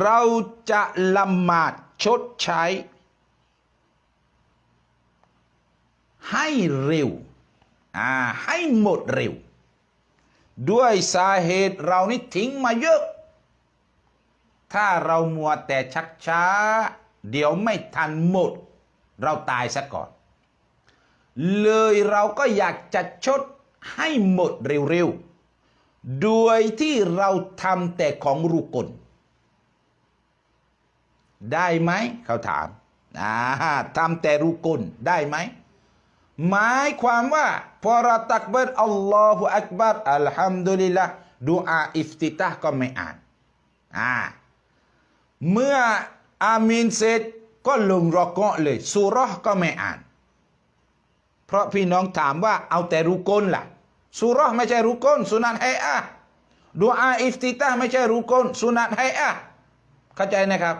เราจะละหมาดชดใช้ ให้เร็วอ่าให้หมดเร็ว ด้วยสาเหตุเรานี่ทิ้งมาเยอะ ถ้าเรามัวแต่ชักช้า เดี๋ยวไม่ทันหมด เราตายซะก่อน เลยเราก็อยากจะชดให้หมดเร็วๆ โดยที่เราทำแต่ของรุกล ได้ไหมเขาถามอ่าทำแต่รุกลได้ไหมหมายความว่าพอเราตักบิรอัลลอฮฺอักบัรอัลฮัมดุลิลละดูอาอิฟติตาก็ไม่อ่านอ่าเมื่ออามีนเสร็จก็ลงรอกะเลยสุรห์ก็ไม่อ่าน เพราะพี่น้องถามว่าเอาแต่รุกลล่ะสุรห์ไม่ใช่รุกลสุนัตให้อะดูอาอิฟติตาไม่ใช่รุกลสุนัตให้อะเข้าใจนะครับ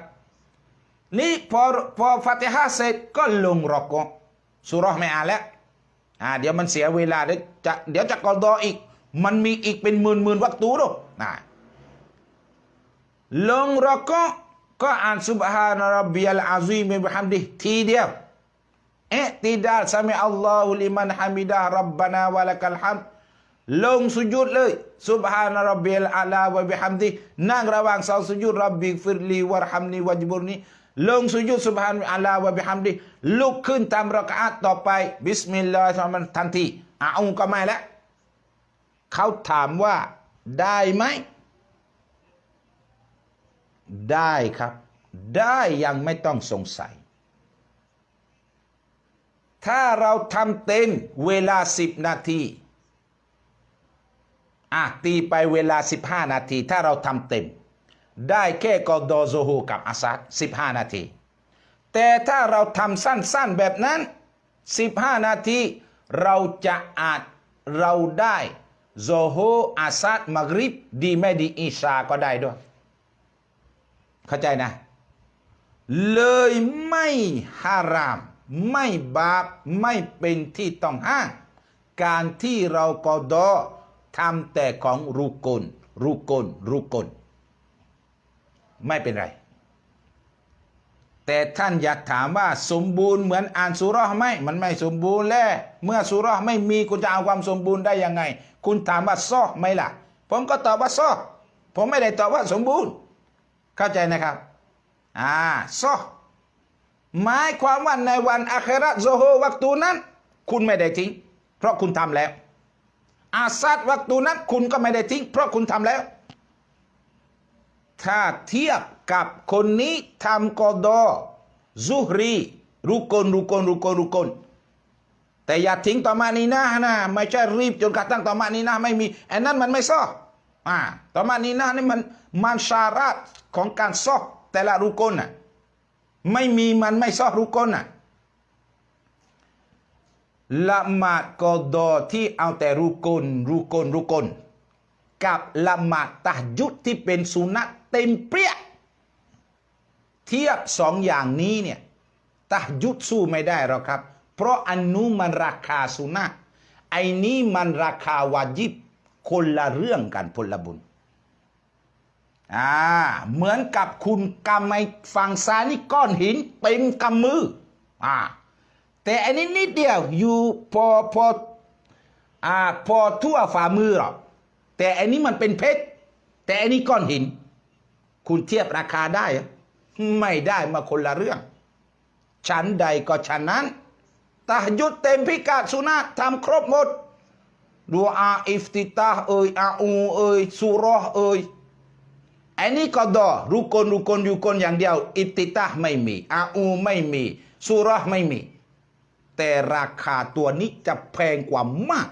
นี่พอพอฟาติฮะเสร็จก็ลงรอกะสุราะห์ไม่อ่านแล้วอ่าเดี๋ยวมันเสียเวลาเดี๋ยวจะเดี๋ยวจะกอดออีก มันมีอีกเป็นหมื่นหมื่นวัตูด้วยนะลงรอกะก็อ่านซุบฮานะรับบิยัลอาซีมิบฮัมดิทีเดียวเอ๊ะติดาลสมิอัลลอฮุลิมันฮามิดะฮ์รับบานาวะลักัลฮัมลงสุญูดเลยซุบฮานะรับบิลอาลาวะบิฮัมดินั่งระหว่างเสาสุญูดรับบิฟิรลีวะรฮัมนีวะจบุรนี ลงสุญูดซุบฮานอาลลาวะบิฮัมดิลุกขึ้นตามรักอาตต่อไป บิสมิลลาฮิรราะห์มานิรเราะฮีมทันทีอาอูก็ไม่แล้วเขาถามว่าได้ไหม ได้ครับ ได้ยังไม่ต้องสงสัย ถ้าเราทำเต็มเวลา10นาทีอะตีไปเวลา15นาที ถ้าเราทำเต็ม ได้แค่กอดอโซฮูกับอาซัด15 นาที แต่ถ้าเราทำสั้นๆแบบนั้น 15 นาที เราจะอาจเราได้โซโฮอาซัดมักริบดีไม่ดีอิชาก็ได้ด้วย เข้าใจนะ เลยไม่ฮาราม ไม่บาป ไม่เป็นที่ต้องห้ามการที่เรากอดอทำแต่ของรุกลรุกลรุกล ไม่เป็นไร แต่ท่านอยากถามว่าสมบูรณ์เหมือนอ่านสุราะห์ไหมมันไม่สมบูรณ์แล้วเมื่อสุราะห์ไม่มีคุณจะเอาความสมบูรณ์ได้ยังไง คุณถามว่าซอไหมล่ะ ผมก็ตอบว่าซอผมไม่ได้ตอบว่าสมบูรณ์ เข้าใจนะครับ อ่าซอหมายความว่าในวันอาคราโซโฮวักตูนั้น คุณไม่ได้ทิ้ง เพราะคุณทำแล้ว อาซัดวักตูนั้นคุณก็ไม่ได้ทิ้ง เพราะคุณทำแล้ว ถ้าเทียบกับคนนี้ทำกอดอซุฮรีรุกลรุกลรุกลรุกลแต่อย่าทิ้งต่อมานี้นะนะไม่ใช่รีบจนกระทั่งต่อมานี้นะไม่มีอันนั้นมันไม่ซออ่าต่อมานี้นะนี่มันมันชาราตของการซอแต่ละรุกลน่ะไม่มีมันไม่ซอรุกลน่ะละหมาดกอดอที่เอาแต่รุกลรุกลรุกล กับละหมาดตะยุดที่เป็นสุนัตเต็มเปรี้ยเทียบสองอย่างนี้เนี่ยตะยุดสู้ไม่ได้หรอกครับ เพราะอันนู้มันราคาสุนัตไอ้นี้มันราคาวาจิบคนละเรื่องกันพลบุญอ่าเหมือนกับคุณกำไอ้ฝั่งซ้ายนี่ก้อนหินเต็มกำมืออ่าแต่อันนี้นิดเดียวอยู่พอพออ่าพอทั่วฝ่ามือหรอก แต่อันนี้มันเป็นเพชรแต่อันนี้ก้อนหิน คุณเทียบราคาได้เหรอไม่ได้มาคนละเรื่อง ชั้นใดก็ชั้นนั้นตะฮ์ยุดเต็มพิกัดสุนัตทำครบหมดดูอาอิฟติตาเอ่ยอาอูเอ่ยสุราะห์เอ่ยอันนี้ก็ดอรุกลรุกลรุกลอย่างเดียว อิฟติตาไม่มีอาอูไม่มีสุราะห์ไม่มี แต่ราคาตัวนี้จะแพงกว่ามาก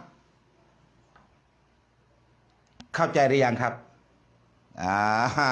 เข้าใจหรือยังครับอ่า